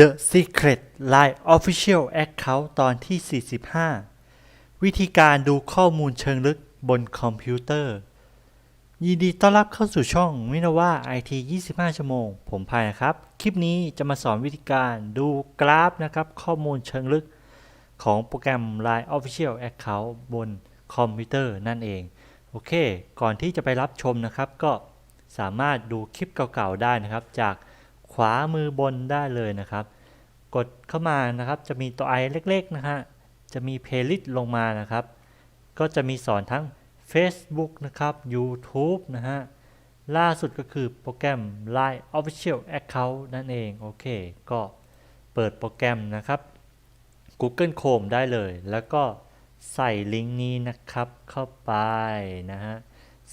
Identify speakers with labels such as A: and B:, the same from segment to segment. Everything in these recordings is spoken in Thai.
A: The Secret Line Official Account ตอนที่ 45 วิธีการดูข้อมูลเชิงลึกบนคอมพิวเตอร์ ยินดีต้อนรับเข้าสู่ช่องมินาว่า IT 25 ชั่วโมง ผมพายนะครับ คลิปนี้จะมาสอนวิธีการดูกราฟนะครับ ข้อมูลเชิงลึกของโปรแกรม Line Official Account บนคอมพิวเตอร์นั่นเอง โอเค ก่อนที่จะไปรับชมนะครับ ก็สามารถดูคลิปเก่าๆได้นะครับจาก ขวามือบนได้เลยนะครับ กดเข้ามานะครับจะมีตัวไอเล็กๆนะฮะจะมีเพลย์ลิสต์ลงมานะครับ ก็จะมีสอนทั้ง Facebook นะครับ YouTube นะฮะล่าสุดก็คือโปรแกรม Line Official Account นั่นเองโอเค ก็เปิดโปรแกรมนะครับ Google Chrome ได้เลย แล้วก็ใส่ลิงก์นี้นะครับเข้าไปนะฮะ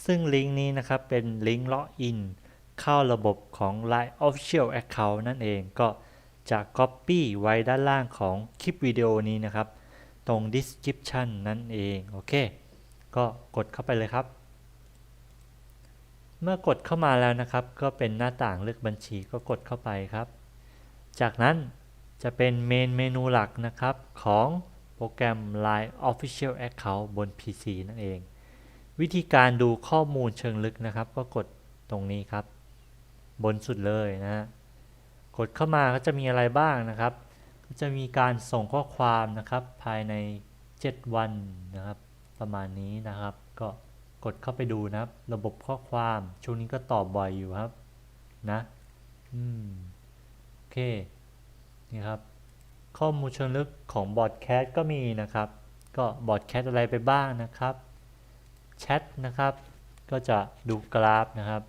A: ซึ่งลิงก์นี้นะครับเป็นลิงก์ล็อกอิน เข้าระบบของ Line Official Account นั่นเองก็จะ Copy ไว้ด้านล่างของคลิปวิดีโอนี้นะครับ ตรง Description นั่นเองโอเค ก็กดเข้าไปเลยครับ เมื่อกดเข้ามาแล้วนะครับ ก็เป็นหน้าต่างเลือกบัญชีก็กดเข้าไปครับ จากนั้นจะเป็นเมนเมนูหลักนะครับของโปรแกรม Line Official Account บน PC นั่นเอง วิธีการดูข้อมูลเชิงลึกนะครับ ก็กดตรงนี้ครับ บนสุดเลยนะฮะกดเข้ามาก็จะมีอะไรบ้างนะครับ ก็จะมีการส่งข้อความนะครับ ภายใน 7 วันนะครับ ประมาณนี้นะครับ ก็กดเข้าไปดูนะครับ ระบบข้อความช่วงนี้ก็ตอบบ่อยอยู่ครับ นะ อืม โอเค นี่ครับ ข้อมูลเชิงลึกของบอร์ดแคสก็มีนะครับ ก็บอร์ดแคสอะไรไปบ้างนะครับ แชทนะครับ ก็จะดูกราฟนะครับ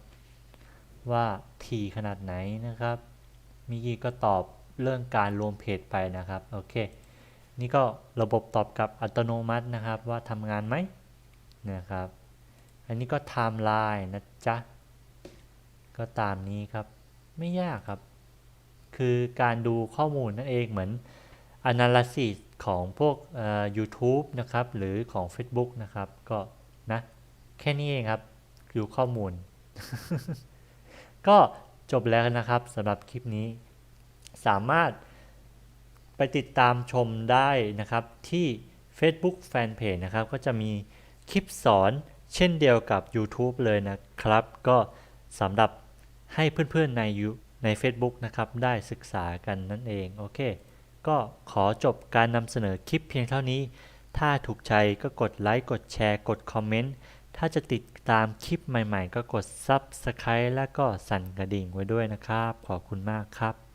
A: ว่าถี่ขนาดไหนนะครับมิกี้ก็ตอบเรื่องการรวมเพจไปนะครับโอเคนี่ก็ระบบตอบกลับอัตโนมัตินะครับว่าทำงานไหมนะครับ อันนี้ก็ไทม์ไลน์นะจ๊ะก็ตามนี้ครับไม่ยากครับ คือการดูข้อมูลนั่นเองเหมือน Analysis ของพวก YouTube นะครับ หรือของ Facebook นะครับ ก็นะ แค่นี้เองครับ ดูข้อมูล ก็จบแล้วนะครับสำหรับคลิปนี้ สามารถไปติดตามชมได้นะครับที่ Facebook Fanpage นะครับ ก็จะมีคลิปสอนเช่นเดียวกับ YouTube เลยนะครับ ก็สำหรับให้เพื่อนๆใน You- ใน Facebook นะครับ ได้ศึกษากันนั่นเอง โอเค ก็ขอจบการนำเสนอคลิปเพียงเท่านี้ ถ้าถูกใจก็กดไลค์ กดแชร์ กดคอมเมนต์ ถ้าจะติดตามคลิปใหม่ๆ ก็กด Subscribe และก็สั่นกระดิ่งไว้ด้วยนะครับ ขอบคุณมากครับ